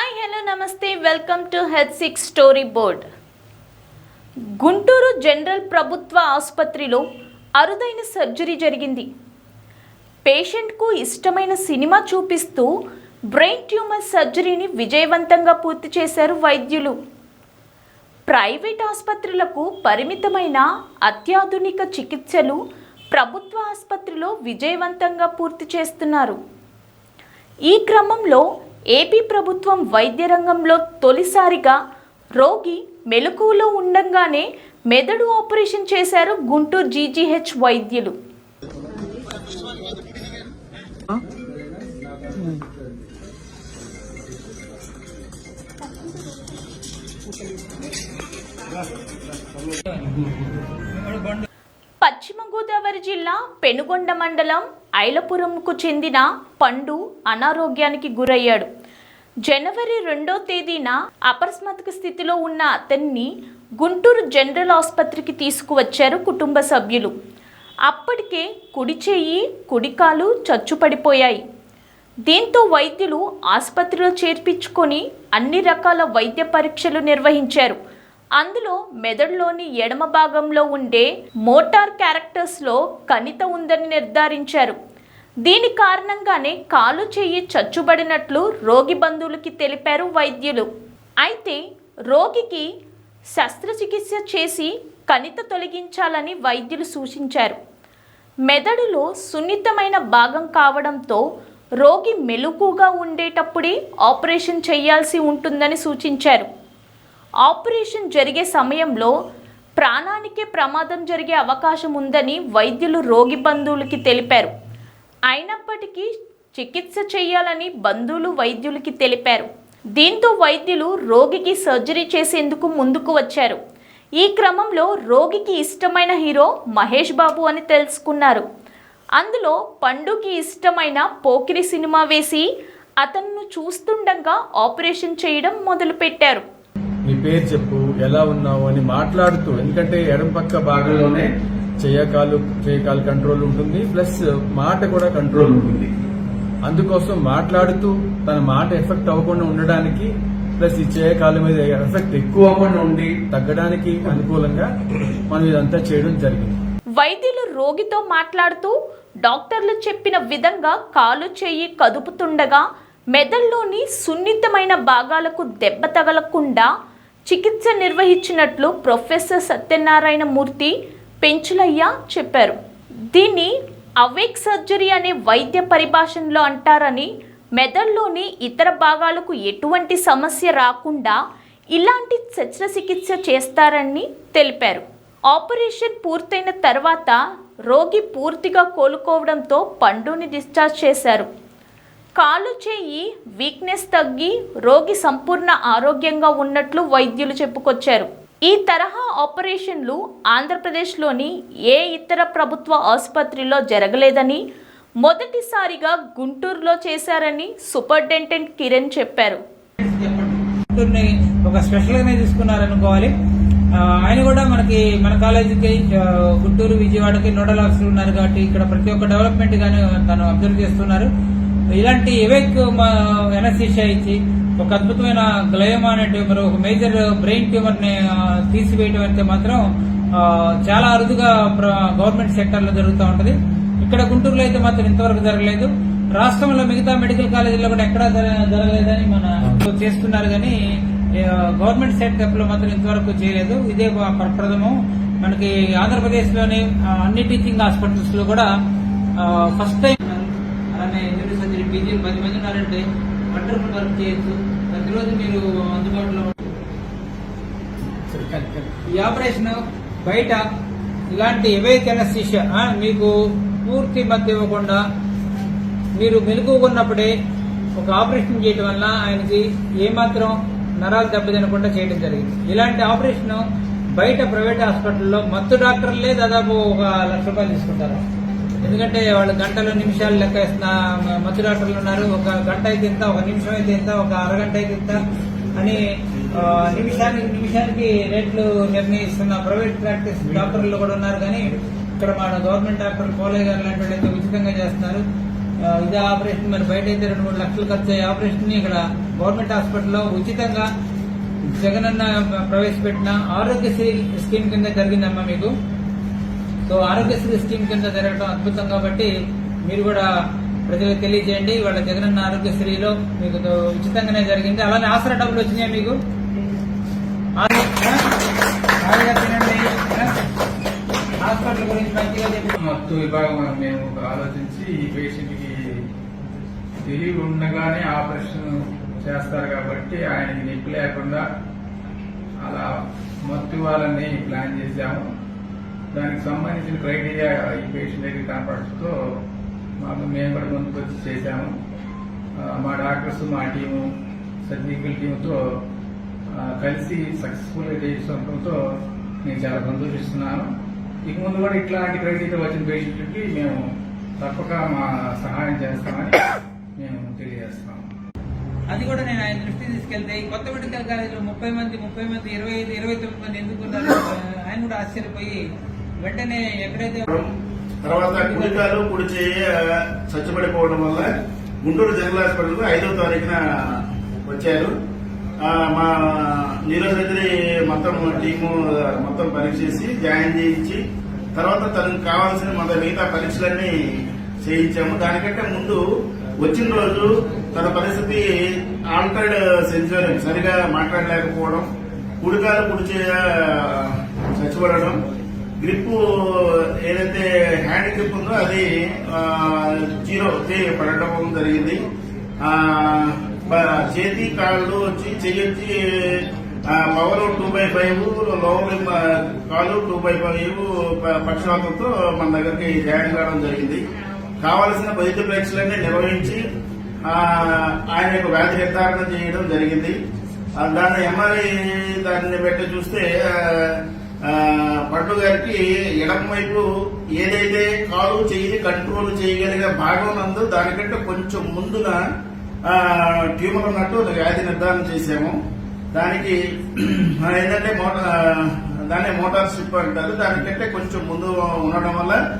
Hi hello నమస్తే. Welcome to head six story board. Guntur general ప్రభుత్వ ఆసుపత్రిలో అరుదైన సర్జరీ జరిగింది. పేషెంట్కు ఇష్టమైన సినిమా చూపిస్తూ బ్రెయిన్ ట్యూమర్ సర్జరీని విజయవంతంగా పూర్తి చేశారు వైద్యులు. ప్రైవేట్ ఆసుపత్రులకు పరిమితమైన అత్యాధునిక చికిత్సలు ప్రభుత్వ ఆసుపత్రిలో విజయవంతంగా పూర్తి చేస్తున్నారు. ఈ క్రమంలో ఏపీ ప్రభుత్వం వైద్య రంగంలో తొలిసారిగా రోగి మెలకువలో ఉండగానే మెదడు ఆపరేషన్ చేశారు గుంటూరు జీజీహెచ్ వైద్యులు. పశ్చిమ గోదావరి జిల్లా పెనుగొండ మండలం ఐలపురంకు చెందిన పండు అనారోగ్యానికి గురయ్యాడు. జనవరి రెండో తేదీన అపస్మారక స్థితిలో ఉన్న అతన్ని గుంటూరు జనరల్ ఆసుపత్రికి తీసుకువచ్చారు కుటుంబ సభ్యులు. అప్పటికే కుడి చేయి కుడికాలు చచ్చుపడిపోయాయి. దీంతో వైద్యులు ఆసుపత్రిలో చేర్పించుకొని అన్ని రకాల వైద్య పరీక్షలు నిర్వహించారు. అందులో మెదడులోని ఎడమ భాగంలో ఉండే మోటార్ క్యారెక్టర్స్లో కణిత ఉందని నిర్ధారించారు. దీని కారణంగానే కాలు చెయ్యి చచ్చుబడినట్లు రోగి బంధువులకి తెలిపారు వైద్యులు. అయితే రోగికి శస్త్రచికిత్స చేసి కణిత తొలగించాలని వైద్యులు సూచించారు. మెదడులో సున్నితమైన భాగం కావడంతో రోగి మెలకుగా ఉండేటప్పుడే ఆపరేషన్ చేయాల్సి ఉంటుందని సూచించారు. ఆపరేషన్ జరిగే సమయంలో ప్రాణానికే ప్రమాదం జరిగే అవకాశం ఉందని వైద్యులు రోగి బంధువులకి తెలిపారు. అయినప్పటికీ చికిత్స చేయాలని బంధువులు వైద్యులకి తెలిపారు. దీంతో వైద్యులు రోగికి సర్జరీ చేసేందుకు ముందుకు వచ్చారు. ఈ క్రమంలో రోగికి ఇష్టమైన హీరో మహేష్ బాబు అని తెలుసుకున్నారు. అందులో పండుకి ఇష్టమైన పోకిరి సినిమా వేసి అతన్ను చూస్తుండగా ఆపరేషన్ చేయడం మొదలుపెట్టారు. పేరు చెప్పు ఎలా ఉన్నావు అని మాట్లాడుతూ ఎందుకంటే ఎడం పక్క భాగంలోనే చేయకాలు చేయకాలు కంట్రోల్ ఉంటుంది ప్లస్ మాట కూడా కంట్రోల్ ఉంటుంది. అందుకోసం మాట్లాడుతూ తన మాట ఎఫెక్ట్ అవ్వకుండా ఉండడానికి ప్లస్ ఈ చేయకాల మీద ఎఫెక్ట్ ఎక్కువ అవ్వకుండా ఉండి తగ్గడానికి అనుకూలంగా మనం ఇదంతా చేయడం జరిగింది. వైద్యులు రోగితో మాట్లాడుతూ డాక్టర్లు చెప్పిన విధంగా కాలు చేయి కదుపుతుండగా మెదడులోని సున్నితమైన భాగాలకు దెబ్బ తగలకుండా చికిత్స నిర్వహించినట్లు ప్రొఫెసర్ సత్యనారాయణ మూర్తి పెంచులయ్య చెప్పారు. దీన్ని అవేక్ సర్జరీ అనే వైద్య పరిభాషలో అంటారని మెదడులోని ఇతర భాగాలకు ఎటువంటి సమస్య రాకుండా ఇలాంటి శస్త్రచికిత్స చేస్తారని తెలిపారు. ఆపరేషన్ పూర్తయిన తర్వాత రోగి పూర్తిగా కోలుకోవడంతో పండుని డిశ్చార్జ్ చేశారు. కాలు చేయి వీక్నెస్ తగ్గి రోగి సంపూర్ణ ఆరోగ్యంగా ఉన్నట్లు వైద్యులు చెప్పుకొచ్చారు. ఈ తరహా ఆపరేషన్లు ఆంధ్రప్రదేశ్లోని ఏ ఇతర ప్రభుత్వ ఆసుపత్రిలో జరగలేదని మొదటిసారిగా గుంటూరులో చేశారని సూపరింటెండెంట్ కిరణ్ చెప్పారు. ఒక స్పెషల్ గానే తీసుకున్నారనుకోవాలి. ఆయన కూడా మనకి మన కాలేజీకి గుంటూరు విజయవాడకి నోడల్ ఆఫీసర్ ఉన్నారు కాబట్టి ఇక్కడ ప్రతి ఒక్క డెవలప్మెంట్ గాని తను అబ్జర్వ్ చేస్తున్నారు. ఇలాంటి ఎవెక్ ఎనస్థీషియా ఇచ్చి ఒక అద్భుతమైన గ్లయోమా అనే ట్యూమర్ ఒక మేజర్ బ్రెయిన్ ట్యూమర్ని తీసివేయడం అయితే మాత్రం చాలా అరుదుగా గవర్నమెంట్ సెక్టర్లో జరుగుతూ ఉంటది. ఇక్కడ గుంటూరులో అయితే మాత్రం ఇంతవరకు జరగలేదు. రాష్ట్రంలో మిగతా మెడికల్ కాలేజీలో కూడా ఎక్కడా జరగలేదని మన చేస్తున్నారు కానీ గవర్నమెంట్ సెటప్లో మాత్రం ఇంతవరకు చేయలేదు. ఇదే ప్రప్రథమం. మనకి ఆంధ్రప్రదేశ్లోని అన్ని టీచింగ్ హాస్పిటల్స్లో కూడా ఫస్ట్ టైం అలానే జనరల్ సర్జరీ పీజీలు పది మంది ఉన్నారంటే వండర్ఫుల్ వర్క్ చేయొచ్చు. ప్రతిరోజు మీరు అందుబాటులో ఈ ఆపరేషన్ బయట ఇలాంటి ఎనస్థీషియా ఆ, మీకు పూర్తి మధ్య ఇవ్వకుండా మీరు మెలుగుకున్నప్పుడే ఒక ఆపరేషన్ చేయడం వల్ల ఆయనకి ఏమాత్రం నరాలు దెబ్బతినకుండా చేయడం జరిగింది. ఇలాంటి ఆపరేషన్ బయట ప్రైవేట్ హాస్పిటల్లో మత్తు డాక్టర్లే దాదాపు ఒక లక్ష రూపాయలు తీసుకుంటారు. ఎందుకంటే వాళ్ళు గంటలు నిమిషాలు లెక్క వేస్తున్న మత్తు డాక్టర్లు ఉన్నారు. ఒక గంట అయితే ఇంత ఒక నిమిషం అయితే ఇంత ఒక అరగంట అయితే ఇంత అని నిమిషానికి నిమిషానికి రేట్లు నిర్ణయిస్తున్న ప్రైవేట్ ప్రాక్టీస్ డాక్టర్లు కూడా ఉన్నారు. కానీ ఇక్కడ మన గవర్నమెంట్ డాక్టర్ పోలే గారు లాంటి వాళ్ళు అయితే ఉచితంగా చేస్తున్నారు. ఇదే ఆపరేషన్ మరి బయట అయితే రెండు మూడు లక్షలు ఖర్చు అయ్యే ఆపరేషన్ని ఇక్కడ గవర్నమెంట్ హాస్పిటల్లో ఉచితంగా జగనన్న ప్రవేశపెట్టిన ఆరోగ్యశ్రీ స్కీమ్ కింద జరిగిందమ్మా మీకు. సో ఆరోగ్యశ్రీ స్కీమ్ కింద జరగడం అద్భుతం కాబట్టి మీరు కూడా ప్రజలకు తెలియజేయండి. వాళ్ళ జగనన్న ఆరోగ్యశ్రీలో మీకు ఉచితంగానే జరిగింది. అలానే ఆసరా డబ్బులు వచ్చినాయి మీకు? హాస్పిటల్ గురించి మంచిగా మత్తు విభాగం మేము ఆలోచించి ఈ పేషెంట్కి తెలివి ఉండగానే ఆపరేషన్ చేస్తారు కాబట్టి ఆయనకి నిప్పు లేకుండా అలా మత్తు వాళ్ళని ప్లాన్ చేశాము. దానికి సంబంధించిన క్రైటీరియా ఈ పేషెంట్ దగ్గర కనపడటంతో మాకు మేము కూడా ముందుకు వచ్చి చేశాము. మా డాక్టర్స్ మా టీము సర్జికల్ టీంతో కలిసి సక్సెస్ఫుల్గా చేస్తుండటంతో నేను చాలా సంతోషిస్తున్నాను ఇక ముందు కూడా ఇట్లాంటి క్రైటీరియా వచ్చిన పేషెంట్కి మేము తప్పక మా సహాయం చేస్తామని మేము తెలియజేస్తాము అది కూడా నేను ఆయన దృష్టి తీసుకెళ్తే ఈ కొత్త మెడికల్ కాలేజీలో ముప్పై మంది ముప్పై మంది ఇరవై ఐదు ఇరవై తొమ్మిది మంది ఎందుకున్నారు ఆయన కూడా ఆశ్చర్యపోయి వెంటనే ఎక్కడైతే తర్వాత కుడికాలు కుడి చేయి వల్ల గుంటూరు జనరల్ హాస్పిటల్ ఐదో తారీఖున వచ్చారు. మా మా నీరోజగిరి మొత్తం టీము మొత్తం పరీక్ష చేసి జాయిన్ చేయించి తర్వాత తనకు కావాల్సిన మన మిగతా పరీక్షలన్నీ చేయించాము. దానికంటే ముందు వచ్చిన రోజు తన పరిస్థితి ఆల్టర్డ్ సెన్సర్ సరిగా మాట్లాడలేకపోవడం కుడికాలు కుడి చేయ చచ్చిపడడం గ్రిప్ ఏదైతే హ్యాండ్ గ్రిప్ ఉందో అది జీరో పడటం జరిగింది. చేతి కాళ్ళు వచ్చి చెయ్యి వచ్చి power two by five lower కాలు టూ బై ఫైవ్ ప- పక్షవాతంతో మన దగ్గరికి జాయిన్ కావడం జరిగింది. కావలసిన వైద్య పరీక్షలన్నీ నిర్వహించి ఆయన యొక్క వ్యాధి నిర్ధారణ చేయడం జరిగింది. దాని దాన్ని ఎంఆర్ఐ దాన్ని పెట్టి చూస్తే పండు గారికి ఎడమ వైపు ఏదైతే కాలు చేయి కంట్రోల్ చేయగలిగే భాగం నందు దానికంటే కొంచెం ముందున ట్యూమర్ ఉన్నట్టు వ్యాధి నిర్ధారణ చేశాము. దానికి ఏంటంటే మోటార్ దాన్ని మోటార్ స్ట్రిప్ అంటారు. దానికంటే కొంచెం ముందు ఉండడం వల్ల